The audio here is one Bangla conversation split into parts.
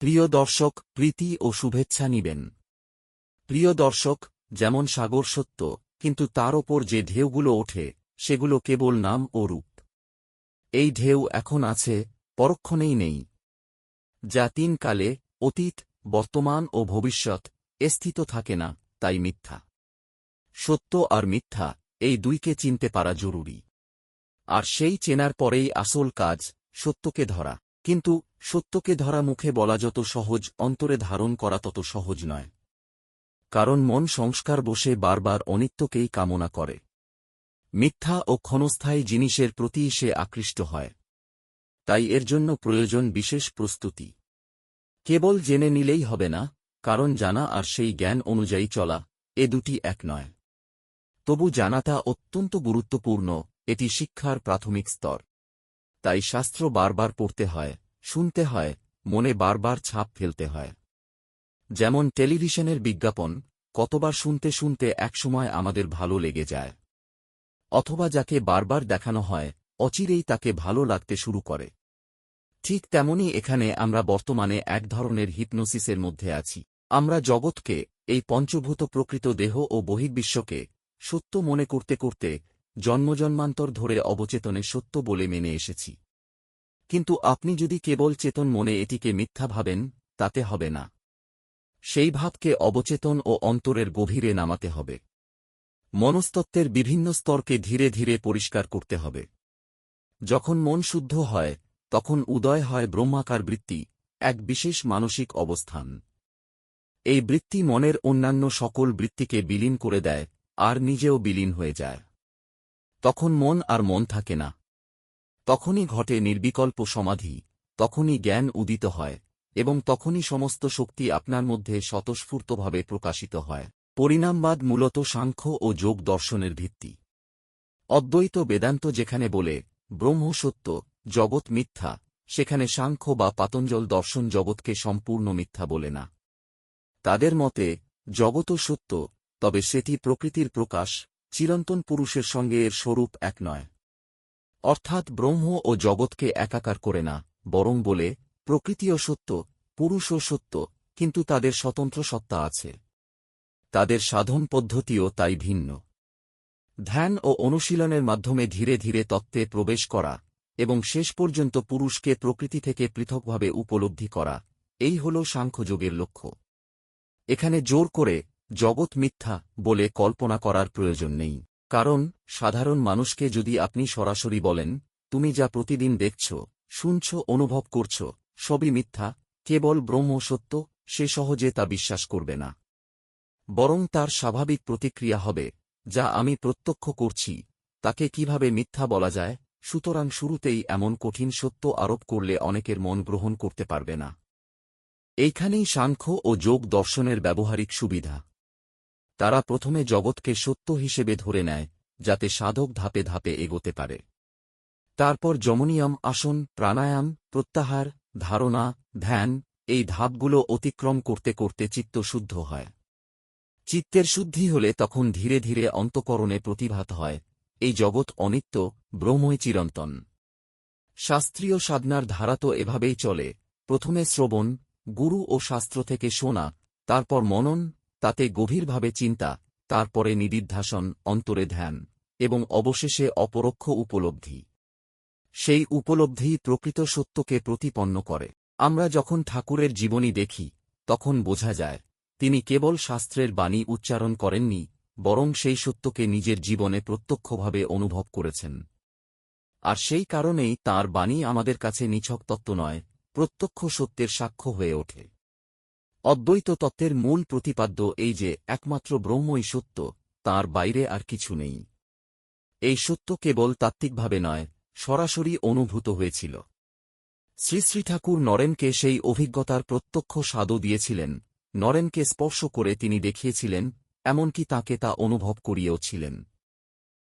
প্রিয় দর্শক, প্রীতি ও শুভেচ্ছা নিবেন। প্রিয় দর্শক, যেমন সাগর সত্য, কিন্তু তার ওপর যে ঢেউগুলো ওঠে, সেগুলো কেবল নাম ও রূপ। এই ঢেউ এখন আছে, পরক্ষণেই নেই। যা তিন কালে, অতীত, বর্তমান ও ভবিষ্যৎ স্থিত থাকে না, তাই মিথ্যা। সত্য আর মিথ্যা, এই দুইকে চিনতে পারা জরুরি। আর সেই চেনার পরেই আসল কাজ, সত্যকে ধরা। কিন্তু সত্যকে ধরা মুখে বলা যত সহজ, অন্তরে ধারণ করা তত সহজ নয়। কারণ মন সংস্কার বসে বারবার অনিত্যকেই কামনা করে। মিথ্যা ও ক্ষণস্থায়ী জিনিসের প্রতি সে আকৃষ্ট হয়। তাই এর জন্য প্রয়োজন বিশেষ প্রস্তুতি। কেবল জেনে নিলেই হবে না, কারণ জানা আর সেই জ্ঞান অনুযায়ী চলা, এ দুটি এক নয়। তবু জানাটা অত্যন্ত গুরুত্বপূর্ণ, এটি শিক্ষার প্রাথমিক স্তর। তাই শাস্ত্র বারবার পড়তে হয় শুনতে হয়, মনে বারবার ছাপ ফেলতে হয়। যেমন টেলিভিশনের বিজ্ঞাপন, কতবার শুনতে শুনতে একসময় আমাদের ভালো লেগে যায়। অথবা যাকে বারবার দেখানো হয়, অচিরেই তাকে ভালো লাগতে শুরু করে। ঠিক তেমনি এখানে আমরা বর্তমানে এক ধরনের হিপনোসিসের মধ্যে আছি। আমরা জগৎকে, এই পঞ্চভূত প্রকৃত দেহ ও বহির্বিশ্বকে, সত্য মনে করতে করতে, জন্মজন্মান্তর ধরে অবচেতনে সত্য বলে মেনে এসেছি। কিন্তু আপনি যদি কেবল চেতন মনে এটিকে মিথ্যা ভাবেন, তাতে হবে না। সেই ভাবকে অবচেতন ও অন্তরের গভীরে নামাতে হবে। মনস্তত্ত্বের বিভিন্ন স্তরকে ধীরে ধীরে পরিষ্কার করতে হবে। যখন মন শুদ্ধ হয়, তখন উদয় হয় ব্রহ্মাকার বৃত্তি, এক বিশেষ মানসিক অবস্থান। এই বৃত্তি মনের অন্যান্য সকল বৃত্তিকে বিলীন করে দেয়, আর নিজেও বিলীন হয়ে যায়। তখন মন আর মন থাকে না। তখনই ঘটে নির্বিকল্প সমাধি, তখনই জ্ঞান উদিত হয়, এবং তখনই সমস্ত শক্তি আপনার মধ্যে স্বতঃস্ফূর্তভাবে প্রকাশিত হয়। পরিণামবাদ মূলত সাংখ্য ও যোগ দর্শনের ভিত্তি। অদ্বৈত বেদান্ত যেখানে বলে, ব্রহ্ম সত্য, জগৎ মিথ্যা সেখানে সাংখ্য বা পাতঞ্জল দর্শন জগৎকে সম্পূর্ণ মিথ্যা বলে না। তাদের মতে জগৎও সত্য, তবে সেটি প্রকৃতির প্রকাশ, চিরন্তন পুরুষের সঙ্গে এর স্বরূপ এক নয়। অর্থাৎ ব্রহ্ম ও জগৎকে একাকার করে না, বরং বলে প্রকৃতিও সত্য পুরুষও সত্য, কিন্তু তাদের স্বতন্ত্র সত্তা আছে। তাদের সাধন পদ্ধতিও তাই ভিন্ন। ধ্যান ও অনুশীলনের মাধ্যমে ধীরে ধীরে তত্ত্বে প্রবেশ করা এবং শেষ পর্যন্ত পুরুষকে প্রকৃতি থেকে পৃথকভাবে উপলব্ধি করা, এই হল সাংখ্যযোগের লক্ষ্য। এখানে জোর করে জগৎ মিথ্যা বলে কল্পনা করার প্রয়োজন নেই। কারণ, সাধারণ মানুষকে যদি আপনি সরাসরি বলেন, তুমি যা প্রতিদিন দেখছ, শুনছ, অনুভব করছ, সবই মিথ্যা, কেবল ব্রহ্ম সত্য, সে সহজে তা বিশ্বাস করবে না। বরং তার স্বাভাবিক প্রতিক্রিয়া হবে, যা আমি প্রত্যক্ষ করছি, তাকে কীভাবে মিথ্যা বলা যায়, সুতরাং শুরুতেই এমন কঠিন সত্য আরোপ করলে অনেকের মন গ্রহণ করতে পারবে না। এইখানেই সাংখ্য ও যোগ দর্শনের ব্যবহারিক সুবিধা। তারা প্রথমে জগৎকে সত্য হিসেবে ধরে নেয়, যাতে সাধক ধাপে ধাপে এগোতে পারে। তারপর যমনিয়ম আসন, প্রাণায়াম, প্রত্যাহার, ধারণা, ধ্যান, এই ধাপগুলো অতিক্রম করতে করতে চিত্ত শুদ্ধ হয়। চিত্তের শুদ্ধি হলে তখন ধীরে ধীরে অন্তকরণে প্রতিভাত হয়, এই জগৎ অনিত্য, ব্রহ্মই চিরন্তন। শাস্ত্রীয় সাধনার ধারা তো এভাবেই চলে, প্রথমে শ্রবণ, গুরু ও শাস্ত্র থেকে শোনা, তারপর মনন তাতে গভীরভাবে চিন্তা, তারপরে নিদিধ্যাসন অন্তরে ধ্যান, এবং অবশেষে অপরোক্ষ উপলব্ধি। সেই উপলব্ধি প্রকৃত সত্যকে প্রতিপন্ন করে। আমরা যখন ঠাকুরের জীবনী দেখি, তখন বোঝা যায়, তিনি কেবল শাস্ত্রের বাণী উচ্চারণ করেননি, বরং সেই সত্যকে নিজের জীবনে প্রত্যক্ষভাবে অনুভব করেছেন। আর সেই কারণেই তার বাণী আমাদের কাছে নিছক তত্ত্ব নয়, প্রত্যক্ষ সত্যের সাক্ষ্য হয়ে ওঠে। অদ্বৈত তত্ত্বের মূল প্রতিপাদ্য এই যে, একমাত্র ব্রহ্মই সত্য, তার বাইরে আর কিছু নেই। এই সত্য কেবল তাত্ত্বিকভাবে নয়, সরাসরি অনুভূত হয়েছিল। শ্রী শ্রী ঠাকুর নরেনকে সেই অভিজ্ঞতার প্রত্যক্ষ স্বাদও দিয়েছিলেন, নরেনকে স্পর্শ করে তিনি দেখিয়েছিলেন, এমনকি তাকে তা অনুভব করিয়েওছিলেন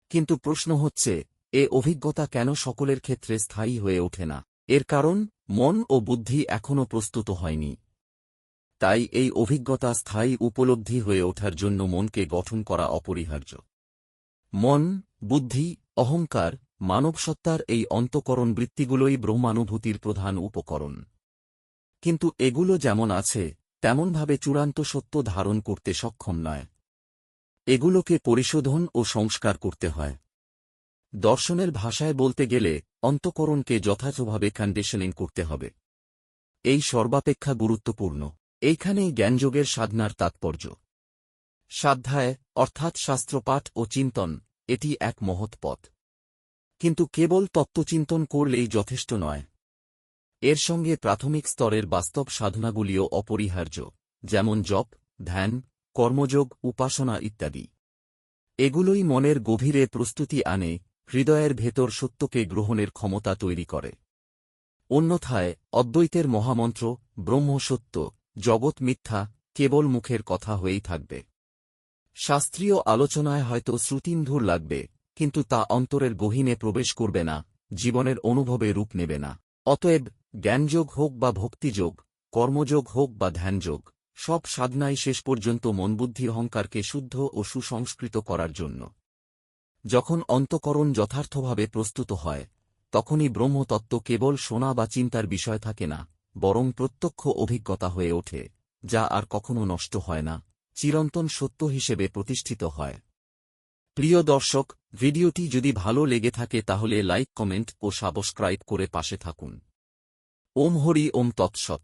কিন্তু প্রশ্ন হচ্ছে, এ অভিজ্ঞতা কেন সকলের ক্ষেত্রে স্থায়ী হয়ে ওঠে না? এর কারণ, মন ও বুদ্ধি এখনও প্রস্তুত হয়নি। তাই এই অভিজ্ঞতা স্থায়ী উপলব্ধি হয়ে ওঠার জন্য মনকে গঠন করা অপরিহার্য। মন, বুদ্ধি, অহংকার, মানবসত্তার এই অন্তকরণ বৃত্তিগুলোই ব্রহ্মানুভূতির প্রধান উপকরণ। কিন্তু এগুলো যেমন আছে, তেমনভাবে চূড়ান্ত সত্য ধারণ করতে সক্ষম নয়। এগুলোকে পরিশোধন ও সংস্কার করতে হয়। দর্শনের ভাষায় বলতে গেলে, অন্তকরণকে যথাযথভাবে কন্ডিশনিং করতে হবে। এই সর্বাপেক্ষা গুরুত্বপূর্ণ। এইখানেই জ্ঞানযোগের সাধনার তাৎপর্য। সাধ্যায়, অর্থাৎ শাস্ত্রপাঠ ও চিন্তন, এটি এক মহৎ পথ। কিন্তু কেবল তত্ত্বচিন্তন করলেই যথেষ্ট নয়। এর সঙ্গে প্রাথমিক স্তরের বাস্তব সাধনাগুলিও অপরিহার্য, যেমন জপ, ধ্যান, কর্মযোগ, উপাসনা ইত্যাদি। এগুলোই মনের গভীরে প্রস্তুতি আনে, হৃদয়ের ভেতর সত্যকে গ্রহণের ক্ষমতা তৈরি করে। অন্যথায়, অদ্বৈতের মহামন্ত্র ব্রহ্ম সত্য জগৎ মিথ্যা কেবল মুখের কথা হয়েই থাকবে। শাস্ত্রীয় আলোচনায় হয়তো শ্রুতিন্ধুর লাগবে, কিন্তু তা অন্তরের গহীনে প্রবেশ করবে না, জীবনের অনুভবে রূপ নেবে না। অতএব জ্ঞানযোগ হোক বা ভক্তিযোগ, কর্মযোগ হোক বা ধ্যানযোগ, সব সাধনাই শেষ পর্যন্ত মনবুদ্ধি অহংকারকে শুদ্ধ ও সুসংস্কৃত করার জন্য। যখন অন্তকরণ যথার্থভাবে প্রস্তুত হয়, তখনই ব্রহ্মতত্ত্ব কেবল শোনা বা চিন্তার বিষয় থাকে না বরং প্রত্যক্ষ অভিজ্ঞতা হয়ে ওঠে, যা আর কখনো নষ্ট হয় না, চিরন্তন সত্য হিসেবে প্রতিষ্ঠিত হয়। প্রিয় দর্শক, ভিডিওটি যদি ভালো লেগে থাকে তাহলে লাইক, কমেন্ট ও সাবস্ক্রাইব করে পাশে থাকুন। ওম হরি ওম তৎসৎ।